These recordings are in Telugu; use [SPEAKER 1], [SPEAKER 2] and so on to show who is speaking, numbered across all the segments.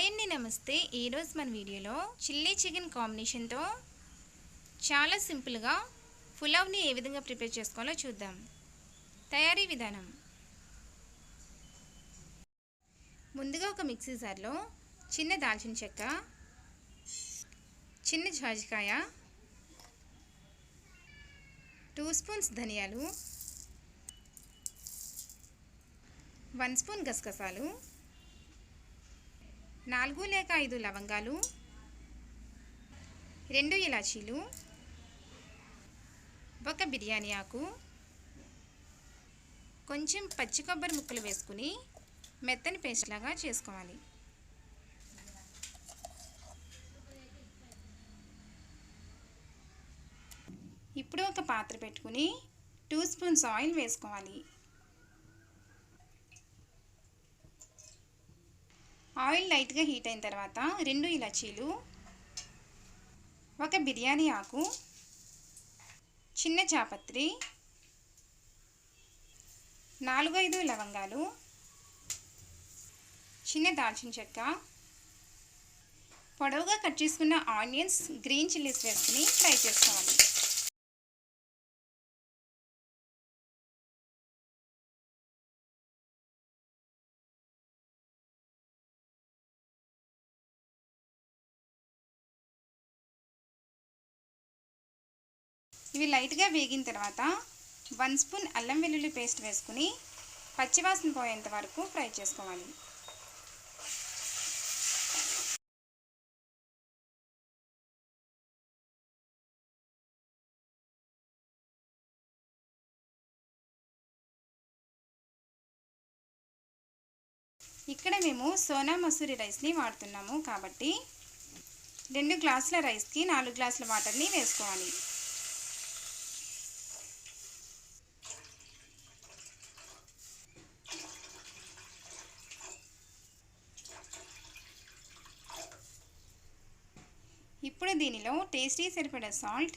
[SPEAKER 1] హాయ్ అండి నమస్తే. ఈరోజు మన వీడియోలో చిల్లీ చికెన్ కాంబినేషన్తో చాలా సింపుల్గా పులావ్ని ఏ విధంగా ప్రిపేర్ చేసుకోవాలో చూద్దాం. తయారీ విధానం. ముందుగా ఒక మిక్సీ జార్లో చిన్న దాల్చిన చెక్క చిన్న జాజికాయ టూ స్పూన్స్ ధనియాలు వన్ స్పూన్ గసగసాలు నాలుగు లేక ఐదు లవంగాలు రెండు ఇలాచీలు ఒక బిర్యానీ ఆకు కొంచెం పచ్చి కొబ్బరి ముక్కలు వేసుకుని మెత్తని పేస్ట్ లాగా చేసుకోవాలి. ఇప్పుడు ఒక పాత్ర పెట్టుకుని టూ స్పూన్స్ ఆయిల్ వేసుకోవాలి. ఆయిల్ లైట్గా హీట్ అయిన తర్వాత రెండు ఇలాచీలు ఒక బిర్యానీ ఆకు చిన్న చాపత్రి నాలుగైదు లవంగాలు చిన్న దాల్చిన చెక్క పొడవుగా కట్ చేసుకున్న ఆనియన్స్ గ్రీన్ చిల్లీస్ వేసుకుని ఫ్రై చేసుకోవాలి. ఇవి లైట్గా వేగిన తర్వాత వన్ స్పూన్ అల్లం వెల్లుల్లి పేస్ట్ వేసుకుని పచ్చివాసన పోయేంత వరకు ఫ్రై చేసుకోవాలి. ఇక్కడ మేము సోనా మసూరి రైస్ని వాడుతున్నాము కాబట్టి రెండు గ్లాసుల రైస్కి నాలుగు గ్లాసుల వాటర్ని వేసుకోవాలి. ఇప్పుడు దీనిలో టేస్టీ సరిపడా సాల్ట్.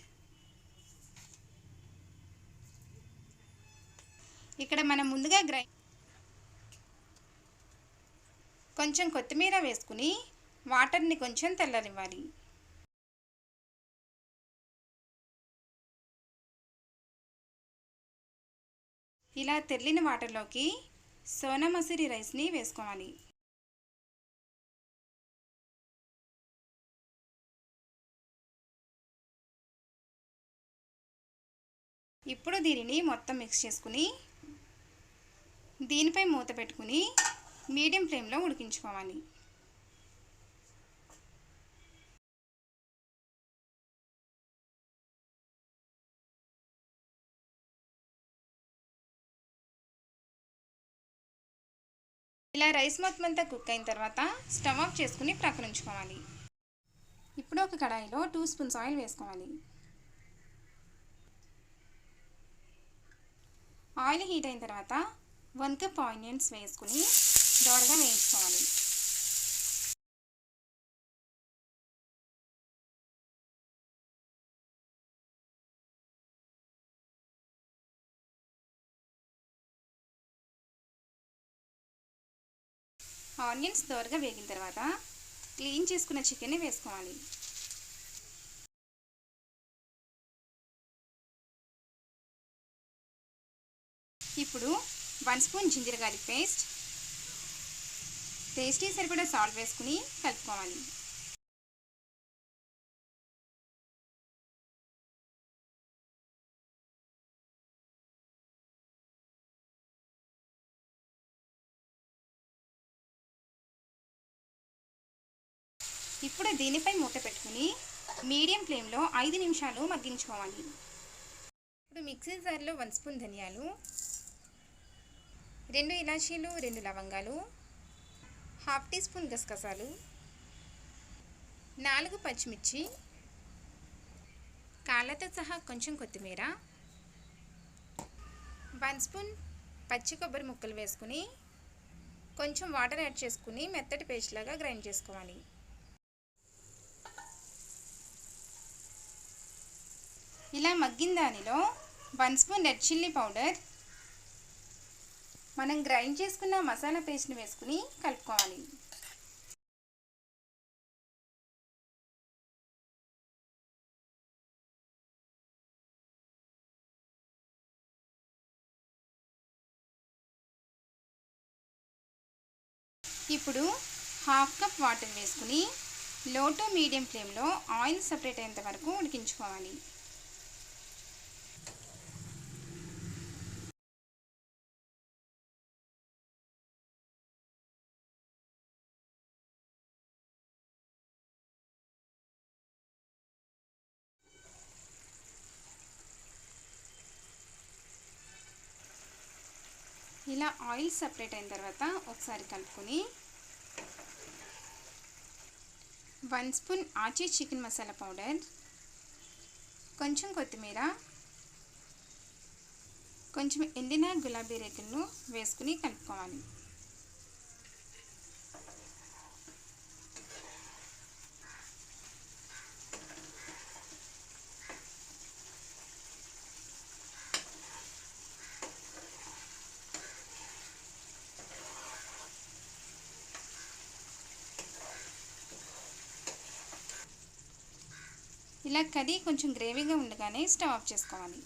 [SPEAKER 1] ఇక్కడ మనం ముందుగా గ్రై కొంచెం కొత్తిమీర వేసుకుని వాటర్ని కొంచెం తెల్లనివ్వాలి. ఇలా తెల్లిన వాటర్లోకి సోనా మసూరి రైస్ని వేసుకోవాలి. ఇప్పుడు దీనిని మొత్తం మిక్స్ చేసుకుని దీనిపై మూత పెట్టుకుని మీడియం ఫ్లేమ్లో ఉడికించుకోవాలి. ఇలా రైస్ మొత్తం అంతా కుక్ అయిన తర్వాత స్టవ్ ఆఫ్ చేసుకుని ప్రక్కన ఉంచుకోవాలి. ఇప్పుడు ఒక కడాయిలో టూ స్పూన్స్ ఆయిల్ వేసుకోవాలి. ఆయిల్ హీట్ అయిన తర్వాత వన్ కప్ ఆనియన్స్ వేసుకుని దోరగా వేయించుకోవాలి. ఆనియన్స్ దోరగా వేగిన తర్వాత క్లీన్ చేసుకున్న చికెన్ని వేసుకోవాలి. ఇప్పుడు one spoon ginger garlic paste. Tasty సరిపడా సాల్ట్ వేసుకుని కలుపుకోవాలి. ఇప్పుడు దీనిపై మూత పెట్టుకుని మీడియం ఫ్లేమ్లో ఐదు నిమిషాలు మగ్గించుకోవాలి. ఇప్పుడు మిక్సీ జార్లో వన్ స్పూన్ ధనియాలు రెండు ఇలాచీలు రెండు లవంగాలు హాఫ్ టీ స్పూన్ గసగసాలు నాలుగు పచ్చిమిర్చి కాళ్ళతో సహా కొంచెం కొత్తిమీర వన్ స్పూన్ పచ్చి కొబ్బరి ముక్కలు వేసుకుని కొంచెం వాటర్ యాడ్ చేసుకుని మెత్తటి పేస్ట్ లాగా గ్రైండ్ చేసుకోవాలి. ఇలా మగ్గిన దానిలో one spoon red chilli powder మనం గ్రైండ్ చేసుకున్న మసాలా పేస్ట్ని వేసుకుని కలుపుకోవాలి. ఇప్పుడు హాఫ్ కప్ వాటర్ వేసుకుని లో టు మీడియం ఫ్లేమ్లో ఆయిల్ సపరేట్ అయ్యేంత వరకు ఉడికించుకోవాలి. ఇలా ఆయిల్ సపరేట్ అయిన తర్వాత ఒకసారి కలుపుకొని one spoon Aachi chicken masala powder కొంచెం కొత్తిమీర కొంచెం ఎండిన గులాబీ రేకులను వేసుకుని కలుపుకోవాలి. ఇలా కర్రీ కొంచెం గ్రేవీగా ఉండగానే స్టవ్ ఆఫ్ చేసుకోవాలి.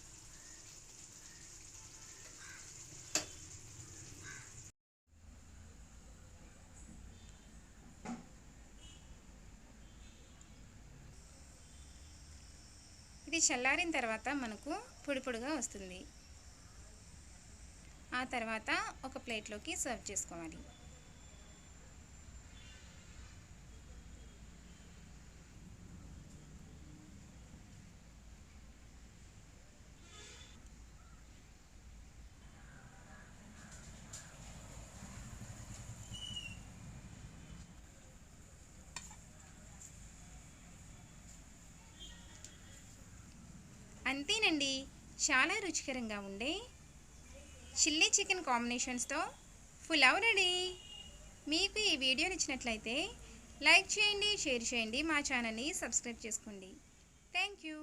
[SPEAKER 1] ఇది చల్లారిన తర్వాత మనకు పొడి పొడిగా వస్తుంది. ఆ తర్వాత ఒక ప్లేట్లోకి సర్వ్ చేసుకోవాలి. అంతేనండి. చాలా రుచికరంగా ఉండే చిల్లీ చికెన్ కాంబినేషన్స్తో పులావ్ రెడీ మీకు ఈ వీడియో నచ్చినట్లయితే లైక్ చేయండి షేర్ చేయండి మా ఛానల్ని సబ్స్క్రైబ్ చేసుకోండి. Thank you